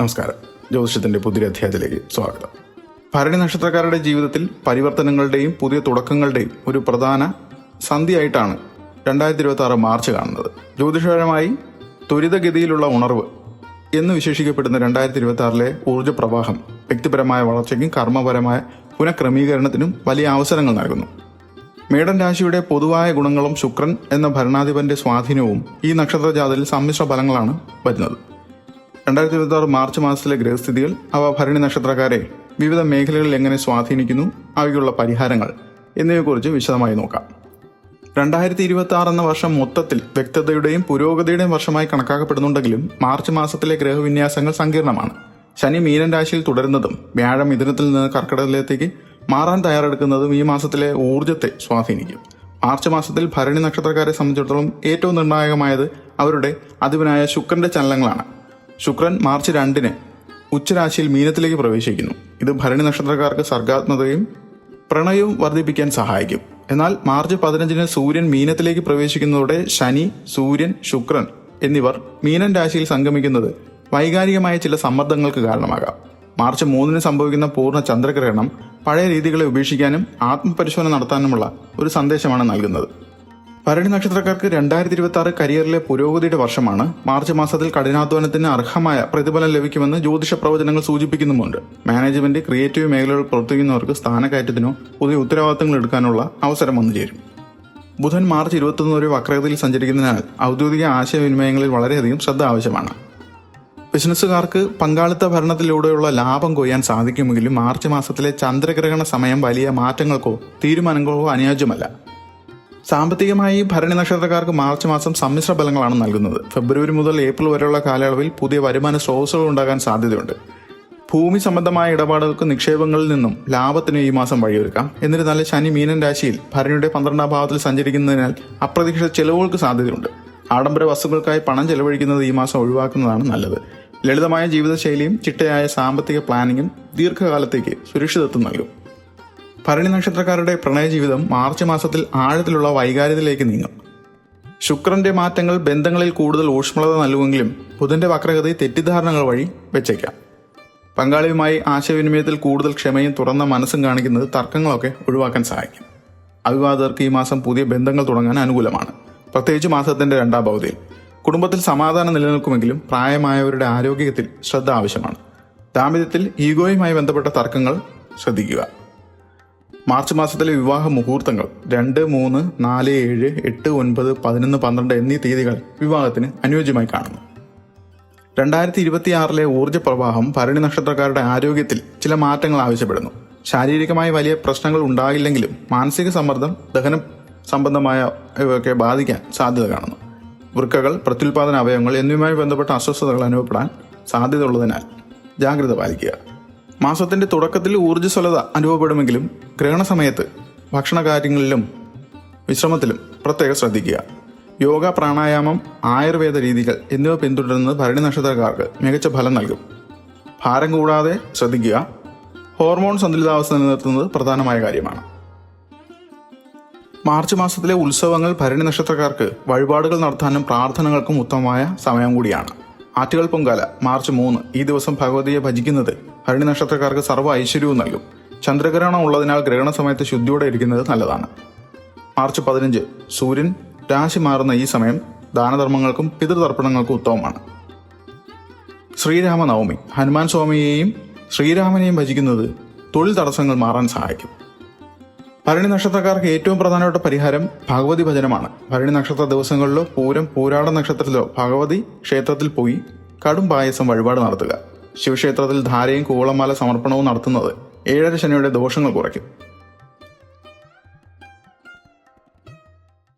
നമസ്കാരം. ജ്യോതിഷത്തിന്റെ പുതിയ അധ്യായത്തിലേക്ക് സ്വാഗതം. ഭരണി നക്ഷത്രക്കാരുടെ ജീവിതത്തിൽ പരിവർത്തനങ്ങളുടെയും പുതിയ തുടക്കങ്ങളുടെയും ഒരു പ്രധാന സന്ധിയായിട്ടാണ് രണ്ടായിരത്തി ഇരുപത്തി ആറ് മാർച്ച് കാണുന്നത്. ജ്യോതിഷപരമായി ത്വരിതഗതിയിലുള്ള ഉണർവ് എന്ന് വിശേഷിക്കപ്പെടുന്ന രണ്ടായിരത്തി ഇരുപത്തി ആറിലെ ഊർജ പ്രവാഹം വ്യക്തിപരമായ വളർച്ചയ്ക്കും കർമ്മപരമായ പുനഃക്രമീകരണത്തിനും വലിയ അവസരങ്ങൾ നൽകുന്നു. മേടൻ രാശിയുടെ പൊതുവായ ഗുണങ്ങളും ശുക്രൻ എന്ന ഭരണാധിപന്റെ സ്വാധീനവും ഈ നക്ഷത്രജാതയിൽ സമ്മിശ്ര ഫലങ്ങളാണ് വരുന്നത്. രണ്ടായിരത്തി ഇരുപത്തി ആറ് മാർച്ച് മാസത്തിലെ ഗ്രഹസ്ഥിതികൾ അവ ഭരണി നക്ഷത്രക്കാരെ വിവിധ മേഖലകളിൽ എങ്ങനെ സ്വാധീനിക്കുന്നു അവയ്ക്കുള്ള പരിഹാരങ്ങൾ എന്നിവയെക്കുറിച്ച് വിശദമായി നോക്കാം. രണ്ടായിരത്തി ഇരുപത്തി ആറ് എന്ന വർഷം മൊത്തത്തിൽ വ്യക്തതയുടെയും പുരോഗതിയുടെയും വർഷമായി കണക്കാക്കപ്പെടുന്നുണ്ടെങ്കിലും മാർച്ച് മാസത്തിലെ ഗ്രഹവിന്യാസങ്ങൾ സങ്കീർണമാണ്. ശനി മീനൻ രാശിയിൽ തുടരുന്നതും വ്യാഴം മിഥുനത്തിൽ നിന്ന് കർക്കിടകത്തിലേക്ക് മാറാൻ തയ്യാറെടുക്കുന്നതും ഈ മാസത്തിലെ ഊർജത്തെ സ്വാധീനിക്കും. മാർച്ച് മാസത്തിൽ ഭരണി നക്ഷത്രക്കാരെ സംബന്ധിച്ചിടത്തോളം ഏറ്റവും നിർണായകമായത് അവരുടെ അധിപനായ ശുക്രന്റെ ചലനങ്ങളാണ്. ശുക്രൻ മാർച്ച് രണ്ടിന് ഉച്ചരാശിയിൽ മീനത്തിലേക്ക് പ്രവേശിക്കുന്നു. ഇത് ഭരണി നക്ഷത്രക്കാർക്ക് സർഗാത്മതയും പ്രണയവും വർദ്ധിപ്പിക്കാൻ സഹായിക്കും. എന്നാൽ മാർച്ച് പതിനഞ്ചിന് സൂര്യൻ മീനത്തിലേക്ക് പ്രവേശിക്കുന്നതോടെ ശനി സൂര്യൻ ശുക്രൻ എന്നിവർ മീനൻ രാശിയിൽ സംഗമിക്കുന്നത് വൈകാരികമായ ചില സമ്മർദ്ദങ്ങൾക്ക് കാരണമാകാം. മാർച്ച് മൂന്നിന് സംഭവിക്കുന്ന പൂർണ ചന്ദ്രഗ്രഹണം പഴയ രീതികളെ ഉപേക്ഷിക്കാനും ആത്മപരിശോധന നടത്താനുമുള്ള ഒരു സന്ദേശമാണ് നൽകുന്നത്. ഭരണി നക്ഷത്രക്കാർക്ക് രണ്ടായിരത്തി ഇരുപത്തി ആറ് കരിയറിലെ പുരോഗതിയുടെ വർഷമാണ്. മാർച്ച് മാസത്തിൽ കഠിനാധ്വാനത്തിന് അർഹമായ പ്രതിഫലം ലഭിക്കുമെന്ന് ജ്യോതിഷ പ്രവചനങ്ങൾ സൂചിപ്പിക്കുന്നുമുണ്ട്. മാനേജ്മെന്റ് ക്രിയേറ്റീവ് മേഖലകളിൽ പ്രവർത്തിക്കുന്നവർക്ക് സ്ഥാനക്കയറ്റത്തിനോ പുതിയ ഉത്തരവാദിത്തങ്ങൾ എടുക്കാനുള്ള അവസരം വന്നു ചേരും. ബുധൻ മാർച്ച് ഇരുപത്തൊന്ന് വരെ വക്രഗതിയിൽ സഞ്ചരിക്കുന്നതിനാൽ ഔദ്യോഗിക ആശയവിനിമയങ്ങളിൽ വളരെയധികം ശ്രദ്ധ ആവശ്യമാണ്. ബിസിനസ്സുകാർക്ക് പങ്കാളിത്ത ഭരണത്തിലൂടെയുള്ള ലാഭം കൊയ്യാൻ സാധിക്കുമെങ്കിലും മാർച്ച് മാസത്തിലെ ചന്ദ്രഗ്രഹണ സമയം വലിയ മാറ്റങ്ങൾക്കോ തീരുമാനങ്ങൾക്കോ അനുയോജ്യമല്ല. സാമ്പത്തികമായി ഭരണി നക്ഷത്രക്കാർക്ക് മാർച്ച് മാസം സമ്മിശ്ര ഫലങ്ങളാണ് നൽകുന്നത്. ഫെബ്രുവരി മുതൽ ഏപ്രിൽ വരെയുള്ള കാലയളവിൽ പുതിയ വരുമാന സ്രോതസ്സുകൾ ഉണ്ടാകാൻ സാധ്യതയുണ്ട്. ഭൂമി സംബന്ധമായ ഇടപാടുകൾക്ക് നിക്ഷേപങ്ങളിൽ നിന്നും ലാഭത്തിന് ഈ മാസം വഴിയൊരുക്കാം. എന്നിരുന്നാലും ശനി മീനൻ രാശിയിൽ ഭരണിയുടെ പന്ത്രണ്ടാം ഭാവത്തിൽ സഞ്ചരിക്കുന്നതിനാൽ അപ്രതീക്ഷിത ചെലവുകൾക്ക് സാധ്യതയുണ്ട്. ആഡംബര വസ്തുക്കൾക്കായി പണം ചെലവഴിക്കുന്നത് ഈ മാസം ഒഴിവാക്കുന്നതാണ് നല്ലത്. ലളിതമായ ജീവിതശൈലിയും ചിട്ടയായ സാമ്പത്തിക പ്ലാനിങ്ങും ദീർഘകാലത്തേക്ക് സുരക്ഷിതത്വം നൽകും. ഭരണി നക്ഷത്രക്കാരുടെ പ്രണയജീവിതം മാർച്ച് മാസത്തിൽ ആഴത്തിലുള്ള വൈകാര്യത്തിലേക്ക് നീങ്ങും. ശുക്രന്റെ മാറ്റങ്ങൾ ബന്ധങ്ങളിൽ കൂടുതൽ ഊഷ്മളത നൽകുമെങ്കിലും ബുധന്റെ വക്രഗതി തെറ്റിദ്ധാരണകൾ വഴി വെച്ചേക്കാം. പങ്കാളിയുമായി ആശയവിനിമയത്തിൽ കൂടുതൽ ക്ഷമയും തുറന്ന മനസ്സും കാണിക്കുന്നത് തർക്കങ്ങളൊക്കെ ഒഴിവാക്കാൻ സഹായിക്കും. അവിവാദർക്ക് ഈ മാസം പുതിയ ബന്ധങ്ങൾ തുടങ്ങാൻ അനുകൂലമാണ്. പ്രത്യേകിച്ച് മാസത്തിന്റെ രണ്ടാം പകുതിയിൽ. കുടുംബത്തിൽ സമാധാനം നിലനിൽക്കുമെങ്കിലും പ്രായമായവരുടെ ആരോഗ്യത്തിൽ ശ്രദ്ധ ആവശ്യമാണ്. ദാമ്പത്യത്തിൽ ഈഗോയുമായി ബന്ധപ്പെട്ട തർക്കങ്ങൾ ശ്രദ്ധിക്കുക. മാർച്ച് മാസത്തിലെ വിവാഹ മുഹൂർത്തങ്ങൾ രണ്ട് മൂന്ന് നാല് ഏഴ് എട്ട് ഒൻപത് പതിനൊന്ന് പന്ത്രണ്ട് എന്നീ തീയതികൾ വിവാഹത്തിന് അനുയോജ്യമായി കാണുന്നു. രണ്ടായിരത്തി ഇരുപത്തിയാറിലെ ഊർജ പ്രവാഹം ഭരണി നക്ഷത്രക്കാരുടെ ആരോഗ്യത്തിൽ ചില മാറ്റങ്ങൾ ആവശ്യപ്പെടുന്നു. ശാരീരികമായി വലിയ പ്രശ്നങ്ങൾ ഉണ്ടാകില്ലെങ്കിലും മാനസിക സമ്മർദ്ദം ദഹനം സംബന്ധമായ ഇവയൊക്കെ ബാധിക്കാൻ സാധ്യത കാണുന്നു. വൃക്കകൾ പ്രത്യുൽപാദന അവയവങ്ങൾ എന്നിവയുമായി ബന്ധപ്പെട്ട അസ്വസ്ഥതകൾ അനുഭവപ്പെടാൻ സാധ്യതയുള്ളതിനാൽ ജാഗ്രത പാലിക്കുക. മാസത്തിന്റെ തുടക്കത്തിൽ ഊർജസ്വലത അനുഭവപ്പെടുമെങ്കിലും ഗ്രഹണ സമയത്ത് ഭക്ഷണകാര്യങ്ങളിലും വിശ്രമത്തിലും പ്രത്യേകം ശ്രദ്ധിക്കുക. യോഗ പ്രാണായാമം ആയുർവേദ രീതികൾ എന്നിവ പിന്തുടരുന്നത് ഭരണി നക്ഷത്രക്കാർക്ക് മികച്ച ഫലം നൽകും. ഭാരം കൂടാതെ ശ്രദ്ധിക്കുക. ഹോർമോൺ സന്തുലിതാവസ്ഥ നിലനിർത്തുന്നത് പ്രധാനമായ കാര്യമാണ്. മാർച്ച് മാസത്തിലെ ഉത്സവങ്ങൾ ഭരണി നക്ഷത്രക്കാർക്ക് വഴിപാടുകൾ നടത്താനും പ്രാർത്ഥനകൾക്കും ഉത്തമമായ സമയം കൂടിയാണ്. ആറ്റുകൾ പൊങ്കാല മാർച്ച് മൂന്ന്. ഈ ദിവസം ഭഗവതിയെ ഭജിക്കുന്നത് ഭരണി നക്ഷത്രക്കാർക്ക് സർവ ഐശ്വര്യവും നൽകും. ചന്ദ്രഗ്രഹണം ഉള്ളതിനാൽ ഗ്രഹണ സമയത്ത് ശുദ്ധിയോടെ ഇരിക്കുന്നത് നല്ലതാണ്. മാർച്ച് പതിനഞ്ച്. സൂര്യൻ രാശി മാറുന്ന ഈ സമയം ദാനധർമ്മങ്ങൾക്കും പിതൃതർപ്പണങ്ങൾക്കും ഉത്തമമാണ്. ശ്രീരാമനവമി. ഹനുമാൻ സ്വാമിയെയും ശ്രീരാമനെയും ഭജിക്കുന്നത് തൊഴിൽ തടസ്സങ്ങൾ മാറാൻ സഹായിക്കും. ഭരണി നക്ഷത്രക്കാർക്ക് ഏറ്റവും പ്രധാനപ്പെട്ട പരിഹാരം ഭഗവതി ഭജനമാണ്. ഭരണി നക്ഷത്ര ദിവസങ്ങളിലോ പൂരം പൂരാട നക്ഷത്രത്തിലോ ഭഗവതി ക്ഷേത്രത്തിൽ പോയി കടും പായസം വഴിപാട് നടത്തുക. ശിവക്ഷേത്രത്തിൽ ധാരയും കൂളമാല സമർപ്പണവും നടത്തുന്നത് ഏഴര ശനിയുടെ ദോഷങ്ങൾ കുറയ്ക്കും.